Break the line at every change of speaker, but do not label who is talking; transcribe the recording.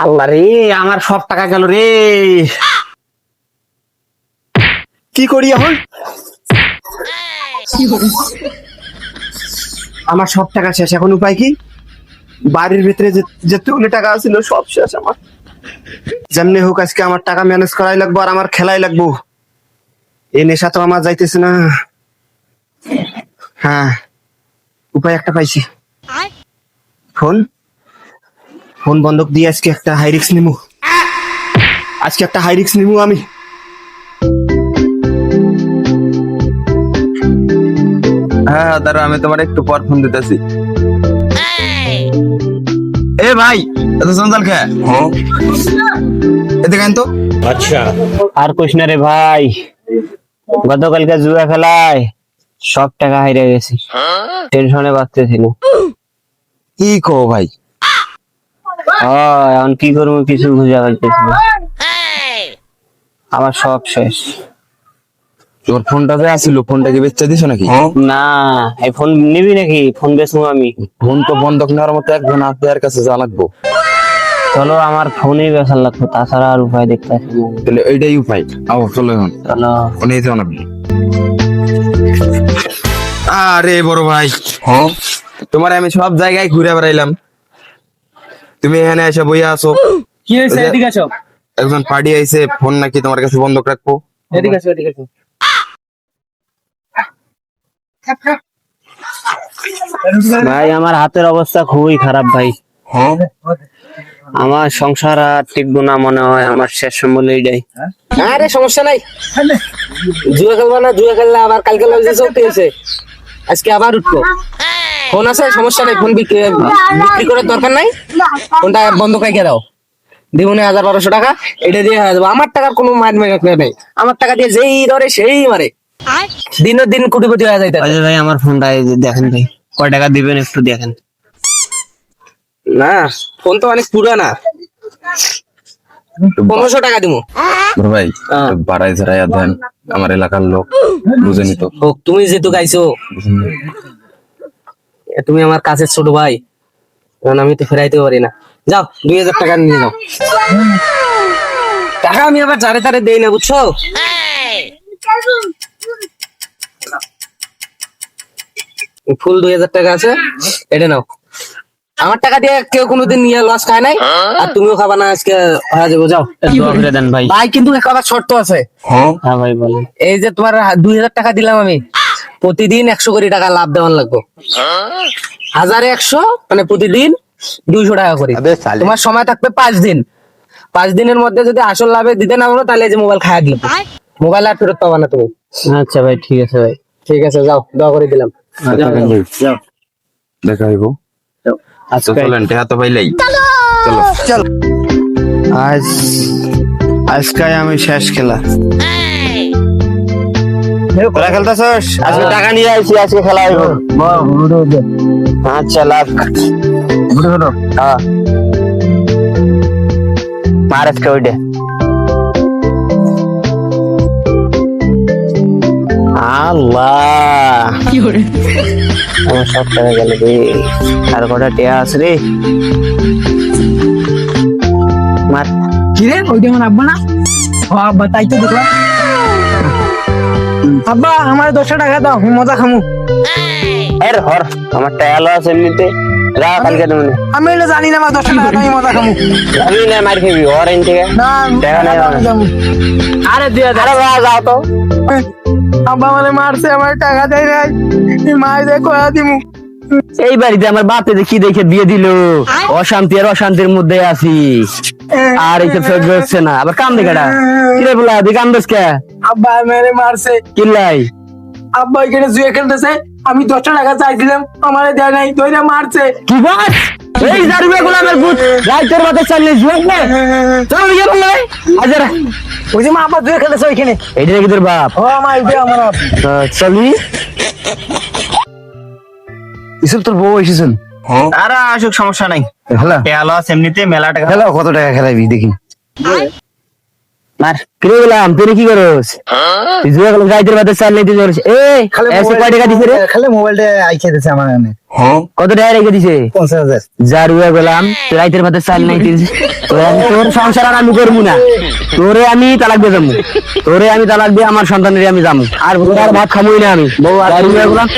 আল্লাহ রে আমার সব টাকা গেল রে। কি করি এখন? আমার সব টাকা শেষ এখন উপায় কি? বাড়ির ভিতরে যে- যেতগুলো টাকা ছিল সব শেষ আমার। যেমনি হোক আজকে আমার টাকা ম্যানেজ করাই লাগবো আর আমার খেলাই লাগবো। এই নেশা তো আমার যাইতেছে না। হ্যাঁ উপায় একটা পাইছি। ফোন? ফোন বন্ধক দিয়ে আজকে একটা হাই রিক্স নিমু। আজকে একটা হাই রিক্স নিমু আমি।
হ্যাঁ দাঁড়া আমি তোমার একটু পর ফোন দিতেছি। এ ভাই এত সন্তাল খা এতে কেন তো। আচ্ছা।
আর কইস না রে ভাই গতকালকে জুয়া খেলায় সব টাকা হারিয়ে গেছি। টেনশনে বাঁচতেছিল
কি কো ভাই?
হয় এখন কি করব কিছু বুঝে পাইতেছি আমার সব শেষ।
তোর ফোনটা যে আসিল ফোনটা কি বেচতে দিছো নাকি?
না এই ফোন নিবি নাকি? ফোন বেচবো আমি।
ফোন তো বন্ধক নেওয়ার মতো একজন আপনার কাছে যা লাগবো।
চলো আমার ফোনই বেচার লাগতো তাছাড়া আর উপায় দেখতে না।
তাহলে এইটাই উপায়। আও চলো এখন।
চলো।
ফোনে না আরে বড় ভাই। হ্যাঁ। তোমার আমি সব জায়গায় ঘুরে বেড়াইলাম। তুমি এখানে এসে বইয়া আছো।
কি হয়েছে? এদিকে আসো।
একজন পার্টি আইছে ফোন নাকি তোমার কাছে বন্ধক রাখব?
এদিকে আসো এদিকে আসো।
ভাই আমার হাতের অবস্থা খুবই খারাপ ভাই।
হ্যাঁ?
আমার সংসার আর টিকবো না মনে হয় আমার শেষ সম্বল এইটাই
আরে সমস্যা নাই। জুয়া খেলবা না জুয়া খেললে আবার কালকে লাগছে চলতে আছে আজকে আবার উঠবো। ফোন আছে সমস্যা নেই ফোন বিক্রি বিক্রি করার দরকার নাই। ফোনটা বন্ধ খাইকে দাও। দিবনে হাজার বারোশো টাকা এটা দিয়ে হয়ে যাব আমার টাকার কোনো মার মেঘ নেই। আমার টাকা দিয়ে যেই ধরে সেই মারে। দিনের দিন কোটিপতি হয়ে যাইতে
আচ্ছা ভাই আমার ফোনটা দেখেন ভাই কয় টাকা দিবেন একটু দেখেন।
না ফোন তো অনেক পুরানা। পনেরোশো টাকা দিব।
ভাই। বাড়াই ঝাড়াই দেন আমার এলাকার লোক বুঝেনি তো
হোক তুমি যেহেতু গাইছো। তুমি আমার কাছের ছোট ভাই। এখন আমি তো ফেরাইতে পারি না। যাও দুই হাজার টাকা নিয়ে যাও টাকা আমি আবার জারে তারে দেই না বুঝছ? ফুল দুই হাজার টাকা আছে এটা নাও। আমার টাকা দিয়ে কেউ কোনোদিন নিয়ে লস খায় নাই। আর তুমিও খাবা না আজকে হয়ে যাব যাও।
ভাই।
কিন্তু আবার শর্ত আছে।
হ্যাঁ
হ্যাঁ ভাই বলেন।
এই যে তোমার দুই হাজার টাকা দিলাম আমি। প্রতিদিন একশো কোটি টাকা লাভ দেওয়ার লাগবে। হাজারে একশো মানে প্রতিদিন দুইশো টাকা করে। তোমার সময় থাকবে পাঁচ দিন। পাঁচ দিনের মধ্যে যদি আসল লাভে দিতে না পারো তাহলে যে মোবাইল খায়া দিল। মোবাইল আর ফেরত পাবা না তুমি।
আচ্ছা ভাই ঠিক আছে ভাই।
ঠিক আছে যাও দোয়া করে দিলাম।
যাও
দেখা হইব। চলেন টেহা তো পাইলাই। চলো।
আজ আজকে আমি শেষ খেলা। খেলা খেলতেছস? আজকে টাকা নিয়ে আইছি আজকে খেলা হইব। আচ্ছা লাভ। হ্যাঁ। মার আজকে ওইটা। আল্লাহ। আমার সব টাকা গেল রে। আর কটা টিয়া আছে রে। মার।
কিরে ওইটা আমার আব্বা না? ও আব্বা তাই তো দেখলাম। আব্বা আমার দশটা টাকা দাও আমি মজা খামু।
এর হর আমার টায়ালো আছে এমনিতে। রা কালকে তুমি
আমি এটা জানি না আমার দশটা টাকা আমি মজা খামু।
আমি না মার খেবি ওর এন থেকে
না
টাকা নেই আরে দিয়ে আরে বা যাও তো।
আব্বা মানে মারছে আমার টাকা দেয় নাই। দেয় কয়া দিমু।
এই বাড়িতে আমার বাপে কি দেখে দিয়ে দিল? অশান্তি আর অশান্তির মধ্যে আছি। আর এই সহ্য হচ্ছে না। আবার কাম দেখাটা কিরে বলা দি কাম দেশ কে?
আব্বা মেরে মারছে।
কিল্লাই।
আব্বা এখানে জুয়ে খেলতেছে। আমি দশটা টাকা চাইছিলাম আমার দেয় নাই দইরা মারছে।
কি বাস? এই জারবে গোলামের ভূত। রাইতের মাথায় চালিয়ে জুয়াক না চল ইয়ে বললে আজরা
ওই যে মা আব্বা জুয়ে খেলতেছে ওইখানে।
এইটা নাকি তোর বাপ?
ও আমার এটা আমার।
আহ, চলি। ইসব তোর বউ এসেছেন? আরে আসুক সমস্যা নাই।
খেলা
খেলা আছে এমনিতে মেলা টাকা
খেলা কত টাকা খেলাবি দেখি। মার কিরে গেলাম তুই কি করস? তুই জুয়া গেলাম গাইদের বাদে চাল নাই তুই করস এ এসে কয় টাকা দিছে রে?
খালি মোবাইলটা আইছে দিছে আমার এখানে।
কত টাকা রেখে দিছে?
পঞ্চাশ হাজার।
যা রুয়া গেলাম তুই রাইতের ভাতে চাল নাই তুই তোরে সংসার আর আমি করব না। তোরে আমি তালাক দিয়ে যাব। তোরে আমি তালাক দিয়ে আমার সন্তানের আমি যাব। আর তোর আর ভাত খামোই না আমি। বউ আর রুয়া গেলাম